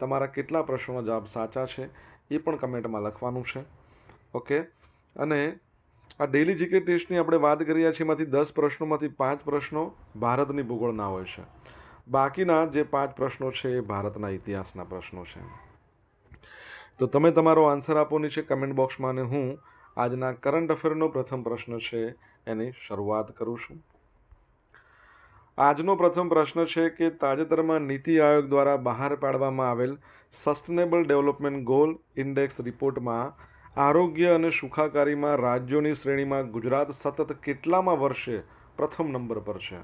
તમારા કેટલા પ્રશ્નોના જવાબ સાચા છે એ પણ કમેન્ટમાં લખવાનું છે. ઓકે? અને આ ડેલી જીકે ટેસ્ટની આપણે વાત કરીએ છીએ એમાંથી દસ પ્રશ્નોમાંથી પાંચ પ્રશ્નો ભારતની ભૂગોળના હોય છે. બાકીના જે પાંચ પ્રશ્નો છે એ ભારતના ઇતિહાસના પ્રશ્નો છે. તો તમે તમારો આન્સર આપો નીચે કમેન્ટ બોક્સમાં અને હું આજના કરંટ અફેરનો પ્રથમ પ્રશ્ન છે એની શરૂઆત કરું છું. આજનો પ્રથમ પ્રશ્ન છે કે તાજેતરમાં નીતિ આયોગ દ્વારા બહાર પાડવામાં આવેલ સસ્ટેનેબલ ડેવલપમેન્ટ ગોલ ઇન્ડેક્સ રિપોર્ટમાં આરોગ્ય અને સુખાકારીમાં રાજ્યોની શ્રેણીમાં ગુજરાત સતત કેટલામાં વર્ષે પ્રથમ નંબર પર છે?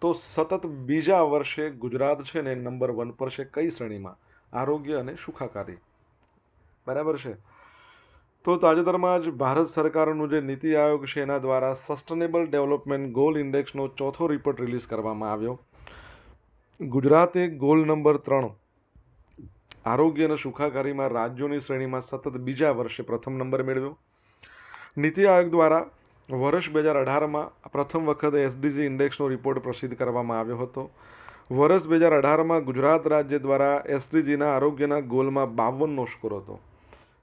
તો સતત બીજા વર્ષે ગુજરાત છે ને નંબર વન પર છે કઈ શ્રેણીમાં? આરોગ્ય અને સુખાકારી. બરાબર છે? તો તાજેતરમાં જ ભારત સરકારનું જે નીતિ આયોગ છે, એના દ્વારા સસ્ટેનેબલ ડેવલપમેન્ટ ગોલ ઇન્ડેક્સનો ચોથો રિપોર્ટ રિલીઝ કરવામાં આવ્યો. ગુજરાતે ગોલ નંબર ત્રણ. આરોગ્ય અને સુખાકારીમાં રાજ્યોની શ્રેણીમાં સતત બીજા વર્ષે પ્રથમ નંબર મેળવ્યો. નીતિ આયોગ દ્વારા વર્ષ બે હજાર અઢારમાં પ્રથમ વખત એસડીજી ઇન્ડેક્સનો રિપોર્ટ પ્રસિદ્ધ કરવામાં આવ્યો હતો. વર્ષ બે હજાર અઢારમાં ગુજરાત રાજ્ય દ્વારા એસડીજીના આરોગ્યના ગોલમાં બાવનનો સ્કોર હતો.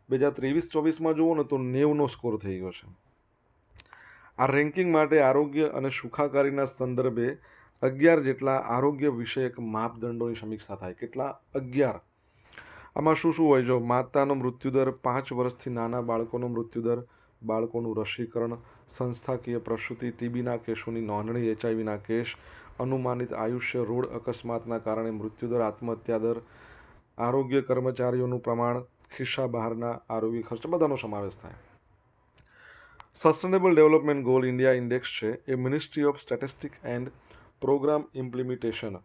બે હજાર ત્રેવીસ ચોવીસમાં જુઓ ને તો નેવનો સ્કોર થઈ ગયો છે. આ રેન્કિંગ માટે આરોગ્ય અને સુખાકારીના સંદર્ભે અગિયાર જેટલા આરોગ્ય વિષયક માપદંડોની સમીક્ષા થાય. કેટલા? અગિયાર. આમાં શું શું હોય? જો માતાનો મૃત્યુદર પાંચ વર્ષથી નાના બાળકોનો મૃત્યુદર બાળકોનું રસીકરણ, સંસ્થાકીય પ્રસૂતિ, ટીબીના કેસોની નોંધણી, એચઆઈવીના કેસ, અનુમાનિત આયુષ્ય, રોડ અકસ્માતના કારણે મૃત્યુદર આત્મહત્યા દર, આરોગ્ય કર્મચારીઓનું પ્રમાણ ખિસ્સા બહારના આરોગ્ય ખર્ચ બધાનો સમાવેશ થાય. Sustainable development goal India index છે, એ ministry of statistic and program implementation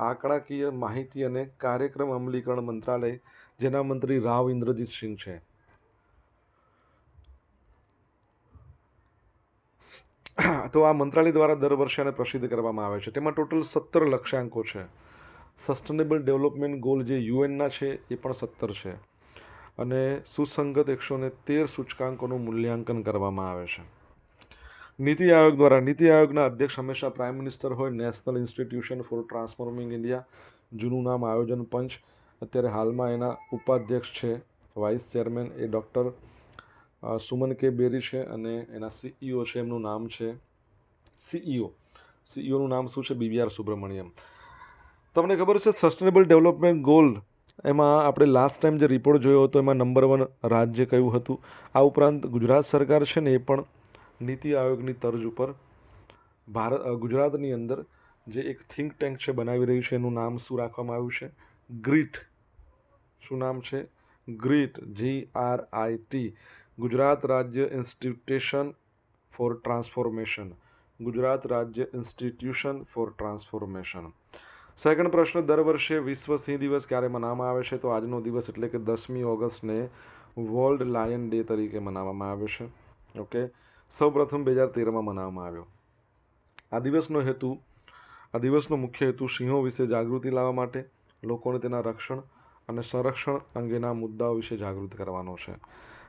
આંકડાકીય માહિતી અને કાર્યક્રમ અમલીકરણ મંત્રાલય, જેના મંત્રી રાવ ઇન્દ્રજીત સિંહ છે. તો આ મંત્રાલય દ્વારા દર વર્ષે આને પ્રસિદ્ધ કરવામાં આવે છે. તેમાં ટોટલ સત્તર લક્ષ્યાંકો છે. સસ્ટેનેબલ ડેવલપમેન્ટ ગોલ જે યુએનના છે, એ પણ સત્તર છે. અને સુસંગત એકસો ને તેર સૂચકાંકોનું મૂલ્યાંકન કરવામાં આવે છે. નીતિ આયોગ દ્વારા નીતિ આયોગના અધ્યક્ષ હંમેશા પ્રાઇમ મિનિસ્ટર હોય, national institution for transforming India, જૂનું નામ આયોજન પંચ. અત્યારે હાલમાં એના ઉપાધ્યક્ષ છે, વાઇસ ચેરમેન એ ડૉક્ટર સુમન કે. બેરી છે અને એના સીઈઓ છે, એમનું નામ છે સીઈઓ. સીઈઓનું નામ શું છે? બીવીઆર સુબ્રમણ્યમ. તમને ખબર છે સસ્ટેનેબલ ડેવલપમેન્ટ ગોલ એમાં આપણે લાસ્ટ ટાઈમ જે રિપોર્ટ જોયો હતો, એમાં નંબર વન રાજ્ય કયું હતું? આ ઉપરાંત ગુજરાત સરકાર છે ને, એ પણ નીતિ આયોગની તર્જ ઉપર ભારત ગુજરાતની અંદર જે એક થિંક ટેન્ક છે બનાવી રહ્યું છે, એનું નામ શું રાખવામાં આવ્યું છે? ગ્રીટ. શું નામ છે? GRIT. G R I T Gujarat રાજ્ય ઇન્સ્ટિટ્યુશન ફોર ટ્રાન્સફોર્મેશન ગુજરાત રાજ્ય ઇન્સ્ટિટ્યુશન ફોર ટ્રાન્સફોર્મેશન સેકન્ડ પ્રશ્ન, દર વર્ષે વિશ્વ સિંહ દિવસ ક્યારે મનાવવામાં આવે છે? તો આજનો દિવસ એટલે કે દસમી ઓગસ્ટને વર્લ્ડ લાયન ડે તરીકે મનાવવામાં આવે છે. ઓકે સૌપ્રથમ બે હજાર તેરમાં મનાવવામાં આવ્યો. આ દિવસનો હેતુ, આ દિવસનો મુખ્ય હેતુ સિંહો વિશે જાગૃતિ લાવવા માટે, લોકોને તેના રક્ષણ અને સંરક્ષણ અંગેના મુદ્દાઓ વિશે જાગૃત કરવાનો છે.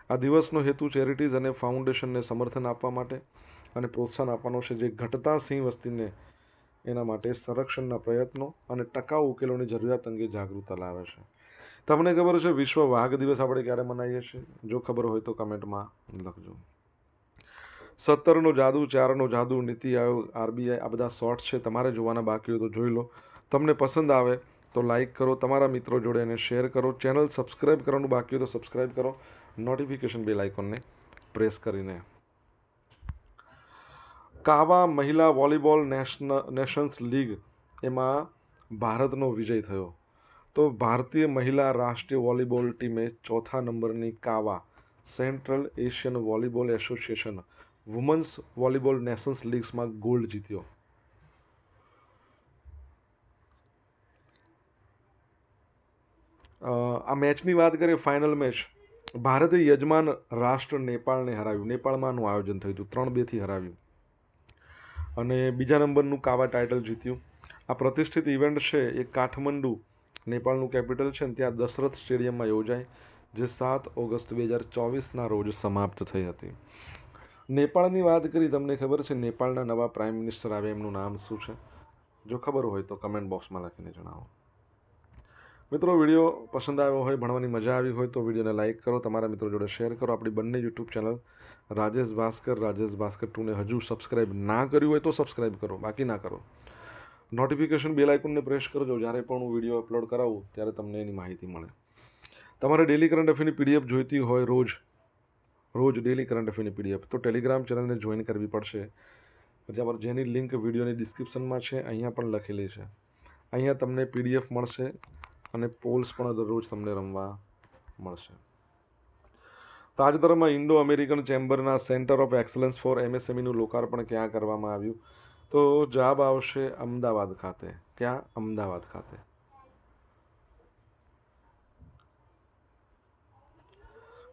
આ દિવસનો હેતુ ચેરિટીઝ અને ફાઉન્ડેશનને સમર્થન આપવા માટે અને પ્રોત્સાહન આપવાનો છે. જે ઘટતા સિંહ વસ્તીને એના માટે સંરક્ષણના પ્રયત્નો અને ટકાઉ ઉકેલોની જરૂરિયાત અંગે જાગૃતતા લાવે છે. તમને ખબર છે વિશ્વ વાઘ દિવસ આપણે ક્યારે મનાવીએ છીએ? જો ખબર હોય તો કમેન્ટમાં લખજો. સત્તરનો જાદુ, ચારનો જાદુ, નીતિ આયોગ, આરબીઆઈ, આ બધા શોર્ટ્સ છે, તમારે જોવાના બાકી હોય તો જોઈ લો. તમને પસંદ આવે તો લાઇક કરો, તમારા મિત્રો જોડે એને શેર કરો. ચેનલ સબસ્ક્રાઈબ કરવાનું બાકી હોય તો સબસ્ક્રાઈબ કરો. નોટિફિકેશન બેલ આઇકોનને પ્રેસ કરીને કાવા મહિલા વોલીબોલ નેશનલ નેશન્સ લીગ એમાં ભારતનો વિજય થયો. તો ભારતીય મહિલા રાષ્ટ્રીય વોલીબોલ ટીમે ચોથા નંબરની CAVA central Asian volleyball association women's volleyball nations લીગ્સમાં gold જીત્યો. આ મેચની વાત કરીએ, ફાઇનલ મેચ. ભારતે યજમાન રાષ્ટ્ર નેપાળને હરાવ્યું. નેપાળમાંનું આયોજન થયું હતું. ત્રણ બેથી હરાવ્યું. અને બીજા નંબરનું કાવા ટાઇટલ જીત્યું. આ પ્રતિષ્ઠિત ઇવેન્ટ છે એ કાઠમંડુ, નેપાળનું કેપિટલ છે ને ત્યાં દશરથ સ્ટેડિયમમાં યોજાય, જે સાત ઓગસ્ટ બે હજાર ચોવીસના રોજ સમાપ્ત થઈ હતી. નેપાળની વાત કરી, તમને ખબર છે નેપાળના નવા પ્રાઇમ મિનિસ્ટર આવે એમનું નામ શું છે? જો ખબર હોય તો કમેન્ટ બોક્સમાં લખીને જણાવો. મિત્રો, વીડિયો પસંદ આવ્યો હોય, ભણવાની મજા આવી હોય તો વિડીયોને લાઇક કરો, તમારા મિત્રો જોડે શેર કરો. આપણી બંને યુટ્યુબ ચેનલ રાજેશ ભાસ્કર રાજેશ ભાસ્કર ટુને હજુ સબસ્ક્રાઈબ ના કર્યું હોય તો સબસ્ક્રાઈબ કરો, બાકી ના કરો. નોટિફિકેશન બેલ આઇકોનને પ્રેસ કરજો, જ્યારે પણ હું વીડિયો અપલોડ કરાવું, ત્યારે તમને એની માહિતી મળે. તમારે ડેલી કરંટ અફેરની પીડીએફ જોઈતી હોય રોજ રોજ ડેલી કરંટ અફેરની પીડીએફ તો ટેલિગ્રામ ચેનલને જોઈન કરવી પડશે. જ્યાં જેની લિંક વિડીયોની ડિસ્ક્રિપ્શનમાં છે, અહીંયા પણ લખેલી છે. અહીંયા તમને પીડીએફ મળશે. અને પોલ્સ પણ દરરોજ તમને રમવા મળશે. તાજેતરમાં ઇન્ડો અમેરિકન ચેમ્બરના સેન્ટર ઓફ એક્સલન્સ ફોર એમએસએમઈનું લોકાર્પણ ક્યાં કરવામાં આવ્યું? તો જવાબ આવશે અમદાવાદ ખાતે. ક્યાં? અમદાવાદ ખાતે.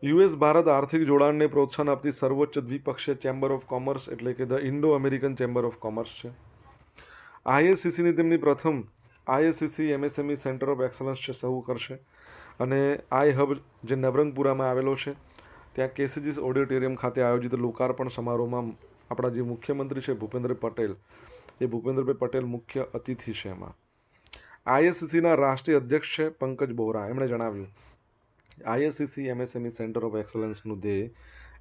યુએસ ભારત આર્થિક જોડાણને પ્રોત્સાહન આપતી સર્વોચ્ચ દ્વિપક્ષીય ચેમ્બર ઓફ કોમર્સ એટલે કે the Indo American chamber of commerce છે. આઈએસસીસીની તેમની પ્રથમ ISCC, MSME centre of excellence છે સૌ કરશે. અને આઈ હબ જે નવરંગપુરામાં આવેલો છે, ત્યાં કેસીજીસ ઓડિટોરિયમ ખાતે આયોજિત લોકાર્પણ સમારોહમાં આપણા જે મુખ્યમંત્રી છે, ભૂપેન્દ્ર પટેલ, એ ભૂપેન્દ્રભાઈ પટેલ મુખ્ય અતિથિ છે એમાં. આઈએસસીસીના રાષ્ટ્રીય અધ્યક્ષ છે, પંકજ બોહરા. એમણે જણાવ્યું, આઈએસસીસી, એમએસએમઈ સેન્ટર ઓફ એક્સલન્સનું ધ્યેય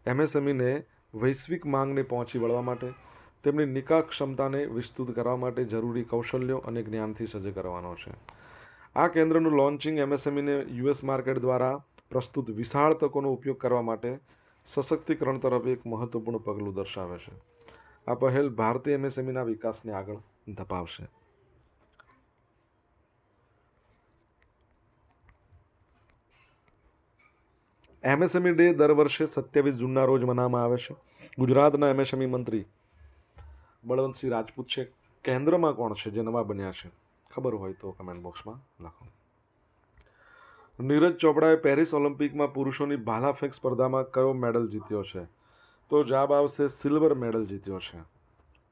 એમએસએમઈને વૈશ્વિક માંગને પહોંચી વળવા માટે તેમની નિકાહ ક્ષમતાને વિસ્તૃત કરવા માટે જરૂરી કૌશલ્યો અને જ્ઞાનથી સજ્જ કરવાનો છે. આ કેન્દ્રનું લોન્ચિંગ એમએસએમઈને યુએસ માર્કેટ દ્વારા પ્રસ્તુત વિશાળ તકોનો ઉપયોગ કરવા માટે સશક્તિકરણ તરફ એક મહત્વપૂર્ણ પગલું દર્શાવે છે. આ પહેલ ભારતીય એમએસએમઈના વિકાસને આગળ ધપાવશે. એમએસએમઈ ડે દર વર્ષે સત્યાવીસ જૂનના રોજ મનાવવામાં આવે છે. ગુજરાતના એમએસએમઈ મંત્રી બળવંતસિંહ રાજપૂત છે. કેન્દ્રમાં કોણ છે? જે નવા બન્યા છે. ખબર હોય તો કમેન્ટ બોક્સમાં લખો નીરજ ચોપડાએ પેરિસ ઓલિમ્પિકમાં પુરુષોની ભાલા ફેંક સ્પર્ધામાં કયો મેડલ જીત્યો છે? તો જવાબ આવશે સિલ્વર મેડલ જીત્યો છે.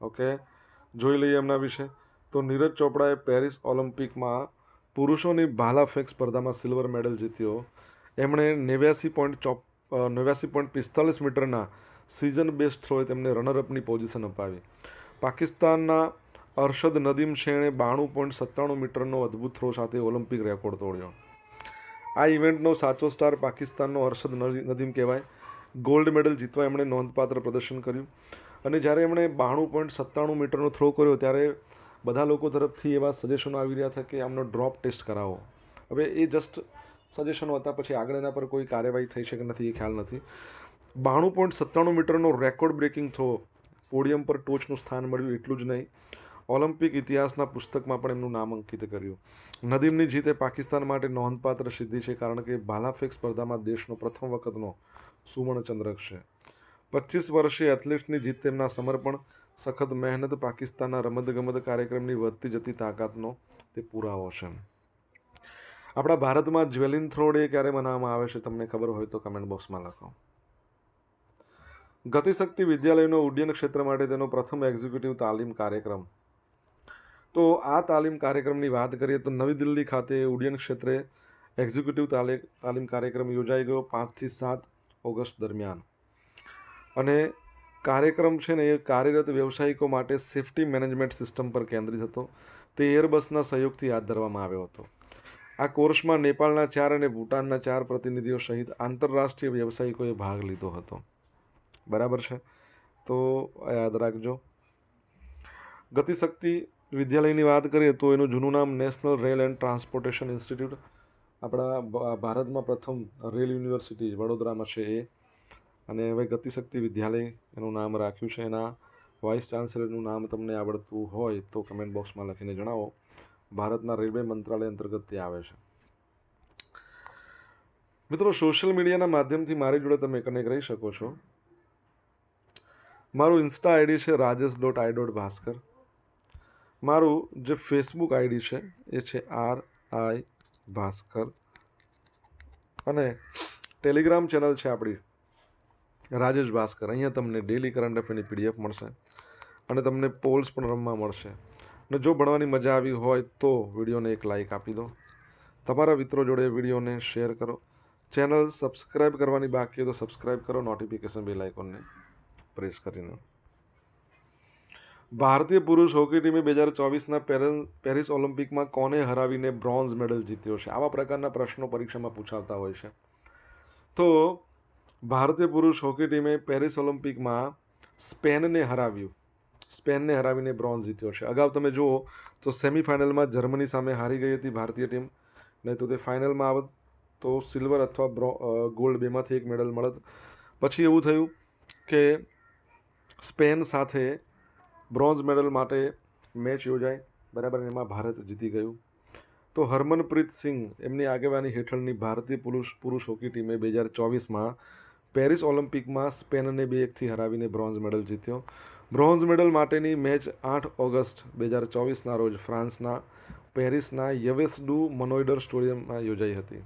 ઓકે? જોઈ લઈએ એમના વિશે. તો નીરજ ચોપડાએ પેરિસ ઓલિમ્પિકમાં પુરુષોની ભાલા ફેંક સ્પર્ધામાં સિલ્વર મેડલ જીત્યો. એમણે નેવ્યાસી પોઈન્ટ ચોપ નેવ્યાસી પોઈન્ટ પિસ્તાલીસ મીટરના સિઝન બેસ્ટ થ્રોએ તેમને રનરઅપની પોઝિશન અપાવી. પાકિસ્તાનના અરશદ નદીમ શેણે બાણું પોઈન્ટ સત્તાણું મીટરનો અદ્ભુત થ્રો સાથે ઓલિમ્પિક રેકોર્ડ તોડ્યો. આ ઇવેન્ટનો સાચો સ્ટાર પાકિસ્તાનનો અરશદ નદીમ કહેવાય. ગોલ્ડ મેડલ જીતવા એમણે નોંધપાત્ર પ્રદર્શન કર્યું. અને જ્યારે એમણે બાણું પોઈન્ટ સત્તાણું મીટરનો થ્રો કર્યો, ત્યારે બધા લોકો તરફથી એવા સજેશનો આવી રહ્યા હતા કે આમનો ડ્રોપ ટેસ્ટ કરાવો. હવે એ જસ્ટ સજેશનો હતા, પછી આગળ એના પર કોઈ કાર્યવાહી થઈ છે કે નથી, એ ખ્યાલ નથી. બાણું પોઈન્ટ સત્તાણું મીટરનો રેકોર્ડ બ્રેકિંગ થ્રો પોડિયમ પર ટોચનું સ્થાન મળ્યું એટલું જ નહીં. ઓલિમ્પિક ઇતિહાસના પુસ્તકમાં પણ એમનું નામ અંકિત કર્યું. નદીમની જીત પાકિસ્તાન માટે નોંધપાત્ર સિદ્ધિ છે કારણ કે ભાલાફેંક સ્પર્ધામાં દેશનો પ્રથમ વખતનો સુવર્ણચંદ્રક છે. પચીસ વર્ષીય એથ્લેટ્સની જીત તેમના સમર્પણ, સખત મહેનત, પાકિસ્તાનના રમતગમત કાર્યક્રમની વધતી જતી તાકાતનો તે પુરાવો છે. આપણા ભારતમાં જ્વેલિન થ્રોડે ક્યારે મનાવવામાં આવે છે તમને ખબર હોય તો કમેન્ટ બોક્સમાં લખો. ગતિશક્તિ વિદ્યાલયનો ઉડ્ડયન ક્ષેત્ર માટે તેનો પ્રથમ એક્ઝિક્યુટિવ તાલીમ કાર્યક્રમ. તો આ તાલીમ કાર્યક્રમની વાત કરીએ તો નવી દિલ્હી ખાતે ઉડ્ડયન ક્ષેત્રે એક્ઝિક્યુટિવ તાલીમ કાર્યક્રમ યોજાઈ ગયો પાંચથી સાત ઓગસ્ટ દરમિયાન. અને કાર્યક્રમ છે ને એ કાર્યરત વ્યવસાયિકો માટે સેફ્ટી મેનેજમેન્ટ સિસ્ટમ પર કેન્દ્રિત હતો. તે એરબસના સહયોગથી હાથ ધરવામાં આવ્યો હતો. આ કોર્સમાં નેપાળના ચાર અને ભૂટાનના ચાર પ્રતિનિધિઓ સહિત આંતરરાષ્ટ્રીય વ્યવસાયિકોએ ભાગ લીધો હતો. બરાબર છે? તો યાદ રાખજો. ગતિશક્તિ વિદ્યાલયની વાત કરીએ તો એનું જૂનું નામ national rail and transportation institute આપણા ભારતમાં પ્રથમ રેલ યુનિવર્સિટી વડોદરામાં છે એ. અને હવે ગતિશક્તિ વિદ્યાલય એનું નામ રાખ્યું છે. એના વાઇસ ચાન્સેલરનું નામ તમને આવડતું હોય તો કમેન્ટ બોક્સમાં લખીને જણાવો. ભારતના રેલવે મંત્રાલય અંતર્ગત તે આવે છે. મિત્રો સોશિયલ મીડિયાના માધ્યમથી મારી જોડે તમે કનેક્ટ રહી શકો છો. મારું ઇન્સ્ટા આઈડી છે Rajesh dot I dot Bhaskar. મારું જે ફેસબુક આઈડી છે એ છે આર આઈ ભાસ્કર. અને ટેલિગ્રામ ચેનલ છે આપણી, રાજેશ ભાસ્કર. અહીંયા તમને ડેલી કરંટ અફેરની પીડીએફ મળશે અને તમને પોલ્સ પણ રમવા મળશે. અને જો ભણવાની મજા આવી હોય તો વિડીયોને એક લાઇક આપી દો. તમારા મિત્રો જોડે વિડીયોને શેર કરો. ચેનલ સબસ્ક્રાઇબ કરવાની બાકી હોય તો સબસ્ક્રાઇબ કરો નોટિફિકેશન બેલ આઇકોનને પ્રેસ કરીને. ભારતીય પુરુષ હોકી ટીમે બે હજાર ચોવીસના પેરિસ ઓલિમ્પિકમાં કોને હરાવીને બ્રોન્ઝ મેડલ જીત્યો છે? આવા પ્રકારના પ્રશ્નો પરીક્ષામાં પૂછાતા હોય છે. તો ભારતીય પુરુષ હોકી ટીમે પેરિસ ઓલિમ્પિકમાં સ્પેનને હરાવ્યું. સ્પેનને હરાવીને બ્રોન્ઝ જીત્યો છે. અગાઉ તમે જુઓ તો સેમિફાઇનલમાં જર્મની સામે હારી ગઈ હતી ભારતીય ટીમ. નહીં તો તે ફાઇનલમાં આવત તો સિલ્વર અથવા બ્રો ગોલ્ડ બેમાંથી એક મેડલ મળત. પછી એવું થયું કે સ્પેન સાથે બ્રોન્ઝ મેડલ માટે મેચ યોજાઈ બરાબર એમાં ભારત જીતી ગયું. તો હરમનપ્રીત સિંહ એમની આગેવાની હેઠળની ભારતીય પુરુષ પુરુષ હોકી ટીમે બે હજાર ચોવીસમાં પેરિસ ઓલિમ્પિકમાં સ્પેનને બે એકથી હરાવીને બ્રોન્ઝ મેડલ જીત્યો. બ્રોન્ઝ મેડલ માટેની મેચ આઠ ઓગસ્ટ બે હજાર ચોવીસના રોજ ફ્રાન્સના પેરિસના યવેસડુ મનોઇડર સ્ટેડિયમમાં યોજાઈ હતી.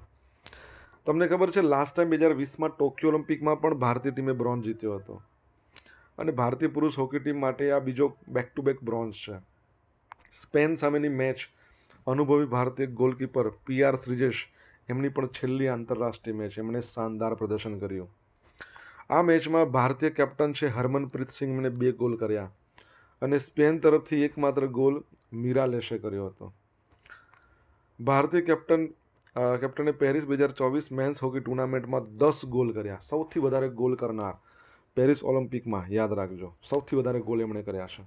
તમને ખબર છે લાસ્ટ ટાઈમ બે હજાર વીસમાં ટોક્યો ઓલિમ્પિકમાં પણ ભારતીય ટીમે બ્રોન્ઝ જીત્યો હતો. અને ભારતીય પુરુષ હોકી ટીમ માટે આ બીજો બેક ટુ બેક બ્રોન્ઝ છે. સ્પેન સામેની મેચ અનુભવી ભારતીય ગોલકીપર પી આર શ્રીજેશ એમની પણ છેલ્લી આંતરરાષ્ટ્રીય મેચ એમણે શાનદાર પ્રદર્શન કર્યું. આ મેચમાં ભારતીય કેપ્ટન છે હરમનપ્રીત સિંહને બે ગોલ કર્યા અને સ્પેન તરફથી એકમાત્ર ગોલ મીરા લેશે કર્યો હતો. ભારતીય કેપ્ટન કેપ્ટને પેરિસ બે હજાર ચોવીસ મેન્સ હોકી ટુર્નામેન્ટમાં દસ ગોલ કર્યા. સૌથી વધારે ગોલ કરનાર પેરિસ ઓલિમ્પિકમાં યાદ રાખજો. સૌથી વધારે ગોલ એમણે કર્યા છે.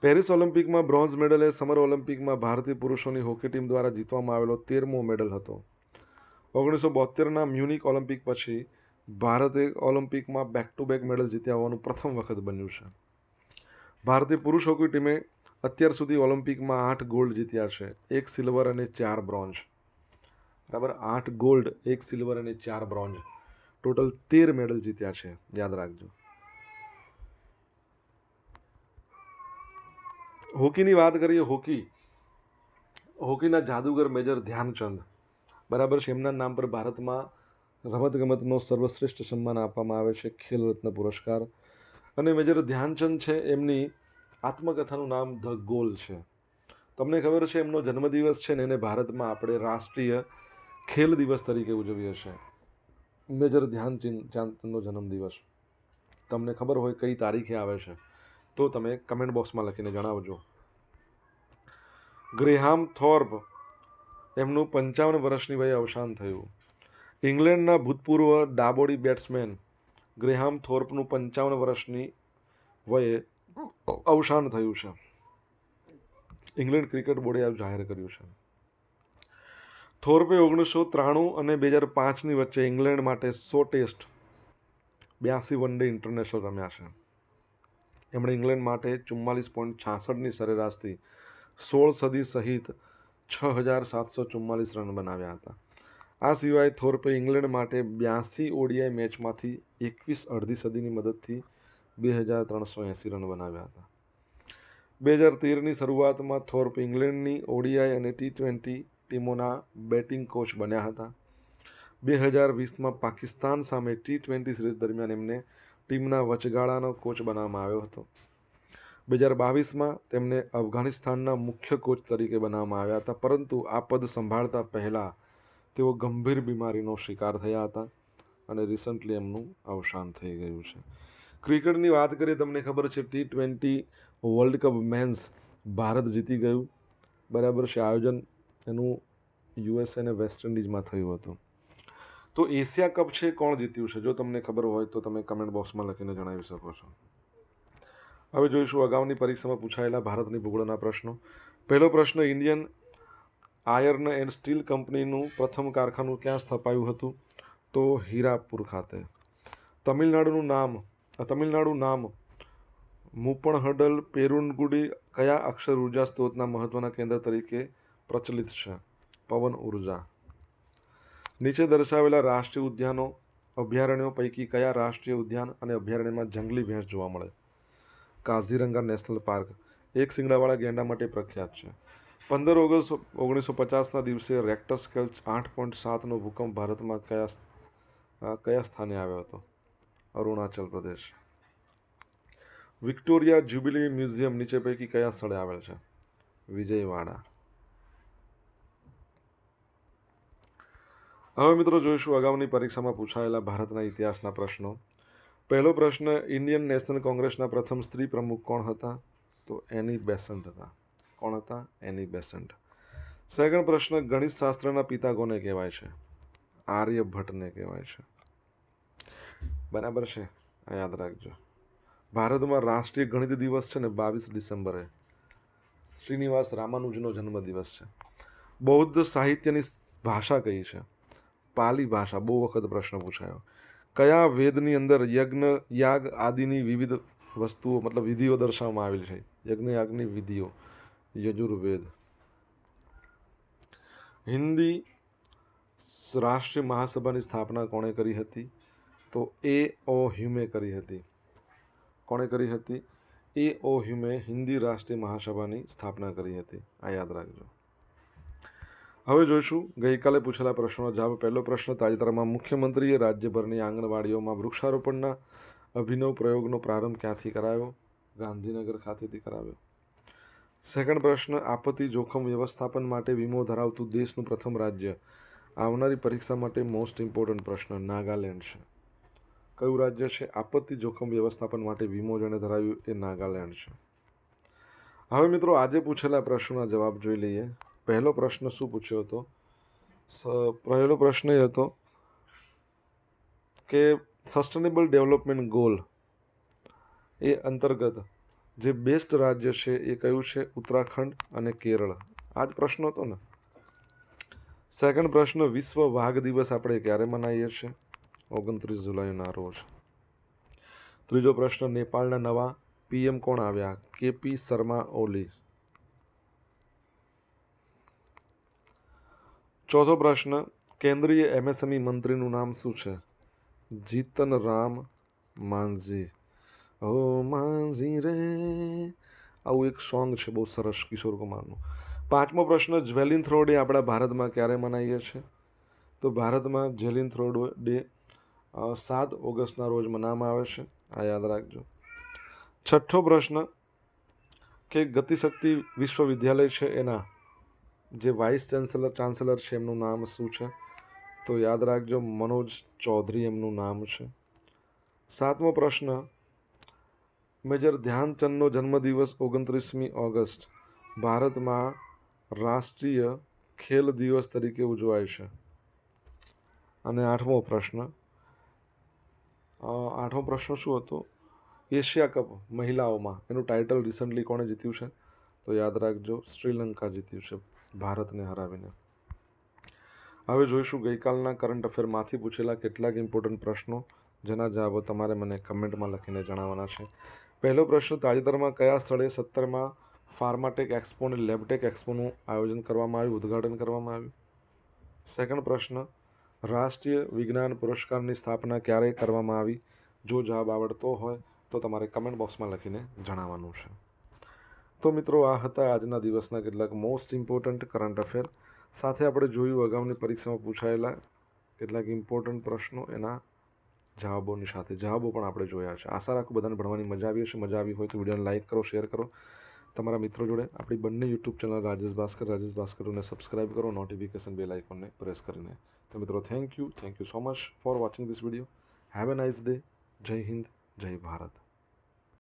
પેરિસ ઓલિમ્પિકમાં બ્રોન્ઝ મેડલ એ સમર ઓલિમ્પિકમાં ભારતીય પુરુષોની હોકી ટીમ દ્વારા જીતવામાં આવેલો તેરમો મેડલ હતો. ઓગણીસો બોતેરના મ્યુનિક ઓલિમ્પિક પછી ભારતે ઓલિમ્પિકમાં બેક ટુ બેક મેડલ જીત્યા હોવાનું પ્રથમ વખત બન્યું છે. ભારતીય પુરુષ હોકી ટીમે અત્યાર સુધી ઓલિમ્પિકમાં આઠ ગોલ્ડ જીત્યા છે. એક સિલ્વર અને ચાર બ્રોન્ઝ. બરાબર? આઠ ગોલ્ડ, એક સિલ્વર અને ચાર બ્રોન્ઝ. ટોટલ તેર મેડલ જીત્યા છે. યાદ રાખજો. હોકીની વાત કરીએ હોકી. હોકીના જાદુગર મેજર ધ્યાનચંદ. બરાબર છે, એમના નામ પર ભારતમાં રમતગમતનો સર્વશ્રેષ્ઠ સન્માન આપવામાં આવે છે ખેલ રત્ન પુરસ્કાર. અને મેજર ધ્યાનચંદ છે, એમની આત્મકથાનું નામ ધ ગોલ છે. તમને ખબર છે, એમનો જન્મદિવસ છે ને એને ભારતમાં આપણે રાષ્ટ્રીય ખેલ દિવસ તરીકે ઉજવીએ છીએ. મેજર ધ્યાનચંદ ચાંદનો જન્મદિવસ, તમને ખબર હોય કઈ તારીખે આવે છે, તો તમે કમેન્ટ બોક્સમાં લખીને જણાવજો. ગ્રેહામ થોર્પ એમનું પંચાવન વર્ષની વયે અવસાન થયું. ઇંગ્લેન્ડના ભૂતપૂર્વ ડાબોડી બેટ્સમેન, ગ્રેહામ થોર્પનું પંચાવન વર્ષની વયે અવસાન થયું છે. ઇંગ્લેન્ડ ક્રિકેટ બોર્ડે આ જાહેર કર્યું છે. થોર્પે ઓગણીસો ત્રાણું અને બે હજાર પાંચની વચ્ચે ઇંગ્લેન્ડ માટે સો ટેસ્ટ, બ્યાસી વન ડે ઇન્ટરનેશનલ રમ્યા છે. એમણે ઇંગ્લેન્ડ માટે ચુમ્માલીસ પોઈન્ટ છાસઠની સરેરાશથી સોળ સદી સહિત છ હજાર સાતસો ચુમ્માલીસ રન બનાવ્યા હતા. આ સિવાય થોર્પે ઇંગ્લેન્ડ માટે બ્યાસી ઓડીઆઈ મેચમાંથી એકવીસ અડધી સદીની મદદથી બે હજાર ત્રણસો એંસી રન બનાવ્યા હતા. બે હજાર તેરની શરૂઆતમાં થોર્પ ઇંગ્લેન્ડની ઓડીઆઈ અને ટી ટ્વેન્ટી ટીમોના બેટિંગ કોચ બન્યા હતા. બે હજાર વીસમાં પાકિસ્તાન સામે ટી ટ્વેન્ટી સિરીઝ દરમિયાન એમને ટીમના વચગાળાનો કોચ બનાવવામાં આવ્યો હતો. બે હજાર બાવીસમાં તેમને અફઘાનિસ્તાનના મુખ્ય કોચ તરીકે બનાવવામાં આવ્યા હતા, પરંતુ આ પદ સંભાળતા પહેલાં તેઓ ગંભીર બીમારીનો શિકાર થયા હતા અને રિસન્ટલી એમનું અવસાન થઈ ગયું છે. ક્રિકેટની વાત કરીએ, તમને ખબર છે T twenty world cup men's Bharat જીતી ગયું. બરાબર છે, આયોજન એનું યુએસ અને વેસ્ટ ઇન્ડિઝમાં થયું હતું. તો એશિયા કપ છે કોણ જીત્યું છે? જો તમને ખબર હોય તો તમે કમેન્ટ બોક્સમાં લખીને જણાવી શકો છો. હવે જોઈશું અગાઉની પરીક્ષામાં પૂછાયેલા ભારતની ભૂગોળના પ્રશ્નો. પહેલો પ્રશ્ન, ઇન્ડિયન આયર્ન એન્ડ સ્ટીલ કંપનીનું પ્રથમ કારખાનું ક્યાં સ્થપાયું હતું? તો હીરાપુર ખાતે. તમિલનાડુનું નામ તમિલનાડુ નામ મુપણહડલ પેરુનગુડી કયા અક્ષર ઊર્જા સ્ત્રોતના મહત્ત્વના કેન્દ્ર તરીકે પ્રચલિત છે. પવન ઊર્જા. નીચે દર્શાવેલા રાષ્ટ્રીય ઉદ્યાનો, અભયારણ્યો પૈકી કયા રાષ્ટ્રીય ઉદ્યાન અને અભયારણ્યમાં જંગલી ભેંસ જોવા મળે? Kaziranga national park. એક શિંગડાવાળા ગેંડા માટે પ્રખ્યાત છે. પંદર ઓગસ્ટ ઓગણીસો પચાસના દિવસે રેક્ટર સ્કેલ આઠ પોઈન્ટ સાતનો ભૂકંપ ભારતમાં કયા કયા સ્થાને આવ્યો હતો? Arunachal Pradesh. Victoria jubilee museum નીચે પૈકી કયા સ્થળે આવેલ છે? વિજયવાડા. હવે મિત્રો જોઈશું અગાઉની પરીક્ષામાં પૂછાયેલા ભારતના ઇતિહાસના પ્રશ્નો. પહેલો પ્રશ્ન, ઇન્ડિયન નેશનલ કોંગ્રેસના પ્રથમ સ્ત્રી પ્રમુખ કોણ હતા? તો એની બેસન્ટ હતા. કોણ હતા? એની બેસન્ટ સેકન્ડ પ્રશ્ન ગણિત શાસ્ત્રના પિતા કોને કહેવાય છે? આર્યભટ્ટને કહેવાય છે. બરાબર છે? આ યાદ રાખજો. ભારતમાં રાષ્ટ્રીય ગણિત દિવસ છે ને બાવીસ ડિસેમ્બરે. શ્રીનિવાસ રામાનુજનો જન્મદિવસ છે. બૌદ્ધ સાહિત્યની ભાષા કઈ છે? પાલી ભાષા, બહુ વખત પ્રશ્ન પૂછાયો. કયા વેદની અંદર યજ્ઞ, યાગ આદિની વિવિધ વસ્તુઓ, મતલબ વિધિઓ દર્શાવવામાં આવેલી છે? યજ્ઞ, યાગની વિધિઓ. યજુર્વેદ. હિન્દી રાષ્ટ્રીય મહાસભાની સ્થાપના કોણે કરી હતી? તો એ. ઓ. હ્યુમે કરી હતી. કોણે કરી હતી? એ. ઓ. હ્યુમે હિન્દી રાષ્ટ્રીય મહાસભાની સ્થાપના કરી હતી. આ યાદ રાખજો. હવે જોઈશું. ગઈકાલે પૂછેલા પ્રશ્નનો જવાબ. પહેલો પ્રશ્ન, તાજેતરમાં મુખ્યમંત્રીએ રાજ્યભરની આંગણવાડીઓમાં વૃક્ષારોપણના અભિનવ પ્રયોગનો પ્રારંભ ક્યાંથી કરાયો? ગાંધીનગર ખાતેથી કરાવ્યો. સેકન્ડ પ્રશ્ન, આપત્તિ જોખમ વ્યવસ્થાપન માટે વીમો ધરાવતું દેશનું પ્રથમ રાજ્ય. આવનારી પરીક્ષા માટે મોસ્ટ ઇમ્પોર્ટન્ટ પ્રશ્ન, નાગાલેન્ડ છે. કયું રાજ્ય છે? આપત્તિ જોખમ વ્યવસ્થાપન માટે વીમો જેણે ધરાવ્યું એ નાગાલેન્ડ છે. હવે મિત્રો, આજે પૂછેલા પ્રશ્નોના જવાબ જોઈ લઈએ. પહેલો પ્રશ્ન શું પૂછ્યો હતો? પહેલો પ્રશ્ન એ હતો કે સસ્ટેનેબલ ડેવલપમેન્ટ ગોલ એ અંતર્ગત જે બેસ્ટ રાજ્ય છે એ કયું છે? ઉત્તરાખંડ અને કેરળ. આ જ પ્રશ્ન હતો ને? સેકન્ડ પ્રશ્ન, વિશ્વ વાઘ દિવસ આપણે ક્યારે મનાવીએ છીએ? ઓગણત્રીસ જુલાઈના રોજ. ત્રીજો પ્રશ્ન, નેપાળના નવા પીએમ કોણ આવ્યા? કેપી શર્મા ઓલી? ચોથો પ્રશ્ન, કેન્દ્રીય એમએસએમઈ મંત્રીનું નામ શું છે? જીતન રામ માંઝી. ઓ માંઝી રે. આવું એક સોંગ છે, બહુ સરસ, કિશોર કુમારનું. પાંચમો પ્રશ્ન, જ્વેલિન થ્રો ડે આપણા ભારતમાં ક્યારે મનાવીએ છીએ તો ભારતમાં જ્વેલિન થ્રો ડે સાત ઓગસ્ટના રોજ મનાવવામાં આવે છે. આ યાદ રાખજો. છઠ્ઠો પ્રશ્ન, કે ગતિશક્તિ વિશ્વવિદ્યાલય છે એના? જે વાઇસ ચાન્સેલર ચાન્સેલર છે, એમનું નામ શું છે? તો યાદ રાખજો, મનોજ ચૌધરી એમનું નામ છે. સાતમો પ્રશ્ન, મેજર ધ્યાનચંદનો જન્મદિવસ ઓગણત્રીસમી ઓગસ્ટ, ભારતમાં રાષ્ટ્રીય ખેલ દિવસ તરીકે ઉજવાય છે. અને આઠમો પ્રશ્ન આઠમો પ્રશ્ન શું હતો? એશિયા કપ મહિલાઓમાં, એનું ટાઇટલ રિસન્ટલી કોણે જીત્યું છે? તો યાદ રાખજો, શ્રીલંકા જીત્યું છે. ભારતને હરાવીને. હવે જોઈશું ગઈકાલના કરંટ અફેરમાંથી પૂછેલા કેટલાક ઇમ્પોર્ટન્ટ પ્રશ્નો, જેના જવાબો તમારે મને કમેન્ટમાં લખીને જણાવવાના છે. પહેલો પ્રશ્ન, તાજેતરમાં કયા સ્થળે સત્તરમાં ફાર્માટેક એક્સપો અને લેબટેક એક્સપોનું આયોજન કરવામાં આવ્યું, ઉદ્ઘાટન કરવામાં આવ્યું? સેકન્ડ પ્રશ્ન, રાષ્ટ્રીય વિજ્ઞાન પુરસ્કારની સ્થાપના ક્યારે કરવામાં આવી? જો જવાબ આવડતો હોય તો તમારે કમેન્ટ બોક્સમાં લખીને જણાવવાનું છે. તો મિત્રો આ હતા આજના દિવસના કેટલાક મોસ્ટ ઇમ્પોર્ટન્ટ કરંટ અફેર સાથે આપણે જોયું અગાઉની પરીક્ષામાં પૂછાયેલા કેટલાક ઇમ્પોર્ટન્ટ પ્રશ્નો, એના જવાબોની સાથે. જવાબો પણ આપણે જોયા છે. આશા રાખું બધાને ભણવાની મજા આવી હશે. મજા આવી હોય તો વિડીયોને લાઇક કરો શેર કરો. તમારા મિત્રો જોડે આપણી બંને યુટ્યુબ ચેનલ રાજેશ ભાસ્કર, રાજેશ ભાસ્કરને સબસ્ક્રાઇબ કરો. નોટિફિકેશન બેલ આઇકોનને પ્રેસ કરીને. તો મિત્રો thank you thank you so much for watching this video have a nice day Jai Hind Jai Bharat